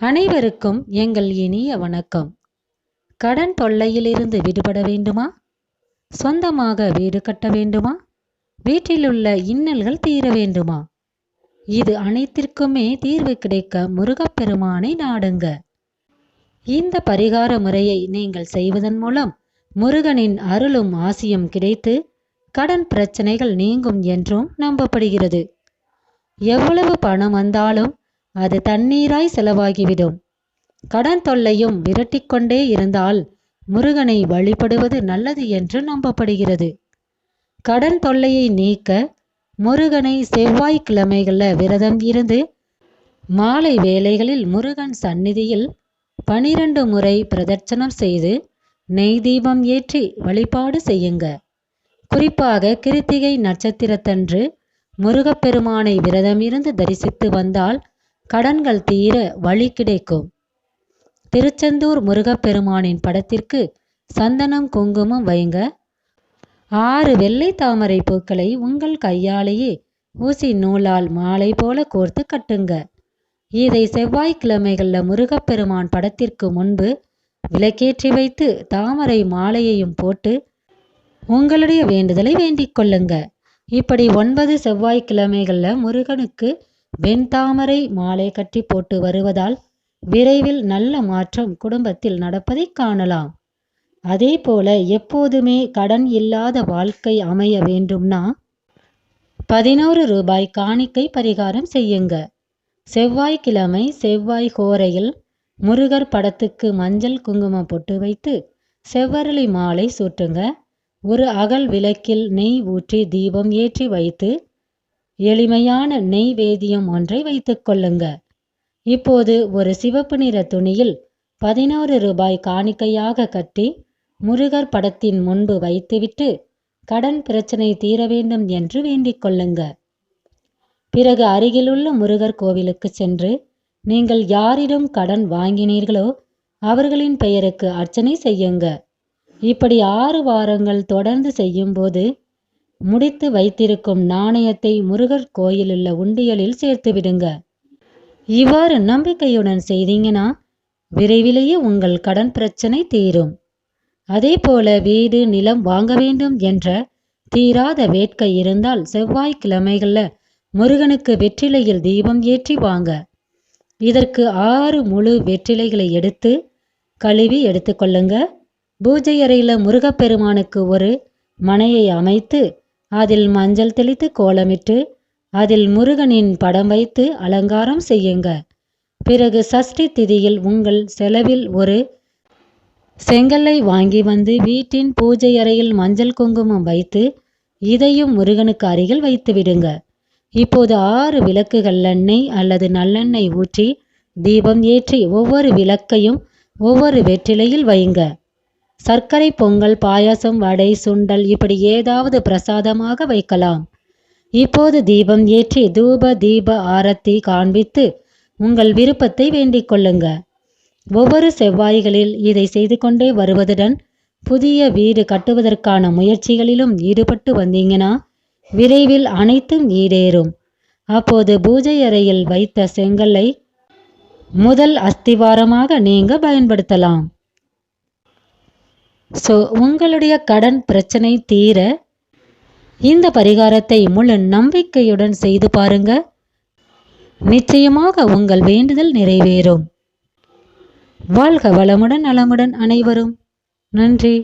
அனைவருக்கும் எங்கள் இனிய வணக்கம். கடன் தொல்லையிலிருந்து விடுபட வேண்டுமா? சொந்தமாக வீடு கட்ட வேண்டுமா? வீட்டிலுள்ள இன்னல்கள் தீர வேண்டுமா? இது அனைத்திற்குமே தீர்வு கிடைக்க முருகப்பெருமானை நாடுங்க. இந்த பரிகார முறையை நீங்கள் செய்வதன் மூலம் முருகனின் அருளும் ஆசியும் கிடைத்து கடன் பிரச்சனைகள் நீங்கும் என்றும் நம்பப்படுகிறது. எவ்வளவு பணம் வந்தாலும் அது தண்ணீராய் செலவாகிவிடும். கடன் தொல்லையும் விரட்டிக்கொண்டே இருந்தால் முருகனை வழிபடுவது நல்லது என்று நம்பப்படுகிறது. கடன் தொல்லையை நீக்க முருகனை செவ்வாய்க்கிழமைகளில் விரதம் இருந்து மாலை வேளைகளில் முருகன் சந்நிதியில் பனிரெண்டு முறை பிரதட்சணம் செய்து நெய் தீபம் ஏற்றி வழிபாடு செய்யுங்க. குறிப்பாக கிருத்திகை நட்சத்திரத்தன்று முருகப்பெருமானை விரதமிருந்து தரிசித்து வந்தால் கடன்கள் தீர வழி கிடைக்கும். திருச்செந்தூர் முருகப்பெருமானின் படத்திற்கு சந்தனம் குங்குமம் வைங்க. ஆறு வெள்ளை தாமரை பூக்களை உங்கள் கையாலேயே ஊசி நூலால் மாலை போல கோர்த்து கட்டுங்க. இதை செவ்வாய்க்கிழமைகளில் முருகப்பெருமான் படத்திற்கு முன்பு விளக்கேற்றி வைத்து தாமரை மாலையையும் போட்டு உங்களுடைய வேண்டுதலை வேண்டிக் கொள்ளுங்க. இப்படி ஒன்பது செவ்வாய்க்கிழமைகளில் முருகனுக்கு வெண்தாமரை மாலை கட்டி போட்டு வருவதால் விரைவில் நல்ல மாற்றம் குடும்பத்தில் நடப்பதை காணலாம். அதே போல எப்போதுமே கடன் இல்லாத வாழ்க்கை அமைய வேண்டும்னா பதினோரு ரூபாய் காணிக்கை பரிகாரம் செய்யுங்க. செவ்வாய்க்கிழமை செவ்வாய் கோரையில் முருகர் படத்துக்கு மஞ்சள் குங்குமம் பொட்டு வைத்து செவ்வரளி மாலை சூட்டுங்க. ஒரு அகல் விளக்கில் நெய் ஊற்றி தீபம் ஏற்றி வைத்து எளிமையான நெய்வேதியம் ஒன்றை வைத்துக் கொள்ளுங்க. இப்போது ஒரு சிவப்பு நிற துணியில் பதினோரு ரூபாய் காணிக்கையாக கட்டி முருகர் படத்தின் முன்பு வைத்துவிட்டு கடன் பிரச்சனை தீர வேண்டும் என்று வேண்டிக் கொள்ளுங்க. பிறகு அருகிலுள்ள முருகர் கோவிலுக்கு சென்று நீங்கள் யாரிடம் கடன் வாங்கினீர்களோ அவர்களின் பெயருக்கு அர்ச்சனை செய்யுங்க. இப்படி ஆறு வாரங்கள் தொடர்ந்து செய்யும்போது முடித்து வைத்திருக்கும் நாணயத்தை முருகர் கோயிலுள்ள உண்டியலில் சேர்த்து விடுங்க. இவ்வாறு நம்பிக்கையுடன் செய்தீங்கன்னா விரைவிலேயே உங்கள் கடன் பிரச்சனை தீரும். அதே போல வீடு நிலம் வாங்க வேண்டும் என்ற தீராத வேட்கை இருந்தால் செவ்வாய்க்கிழமைகளில் முருகனுக்கு வெற்றிலையில் தீபம் ஏற்றி வாங்க. இதற்கு ஆறு முழு வெற்றிலைகளை எடுத்து கழுவி எடுத்துக்கொள்ளுங்க பூஜை அறையில் முருகப்பெருமானுக்கு ஒரு மனையை அமைத்து அதில் மஞ்சள் தெளித்து கோலமிட்டு அதில் முருகனின் படம் வைத்து அலங்காரம் செய்யுங்க. பிறகு சஷ்டி திதியில் உங்கள் செலவில் ஒரு செங்கல்லை வாங்கி வந்து வீட்டின் பூஜை அறையில் மஞ்சள் குங்குமம் வைத்து இதையும் முருகனுக்கு அருகில் வைத்து விடுங்க. இப்போது ஆறு விளக்குகள் எண்ணெய் அல்லது நல்லெண்ணெய் ஊற்றி தீபம் ஏற்றி ஒவ்வொரு விளக்கையும் ஒவ்வொரு வெற்றிலையில் வைங்க. சர்க்கரை பொங்கல் பாயாசம் வடை சுண்டல் இப்படி ஏதாவது பிரசாதமாக வைக்கலாம். இப்போது தீபம் ஏற்றி தூப தீப ஆரத்தி காண்பித்து உங்கள் விருப்பத்தை வேண்டிக் கொள்ளுங்க. ஒவ்வொரு செவ்வாய்களில் இதை செய்து கொண்டே வருவதுடன் புதிய வீடு கட்டுவதற்கான முயற்சிகளிலும் ஈடுபட்டு வந்தீங்கன்னா விரைவில் அனைத்தும் ஈடேறும். அப்போது பூஜை அறையில் வைத்த செங்கல்லை முதல் அஸ்திவாரமாக நீங்க பயன்படுத்தலாம். ஸோ உங்களுடைய கடன் பிரச்சனை தீர இந்த பரிகாரத்தை முழு நம்பிக்கையுடன் செய்து பாருங்க. நிச்சயமாக உங்கள் வேண்டுதல் நிறைவேறும். வாழ்க வளமுடன் நலமுடன் அனைவரும். நன்றி.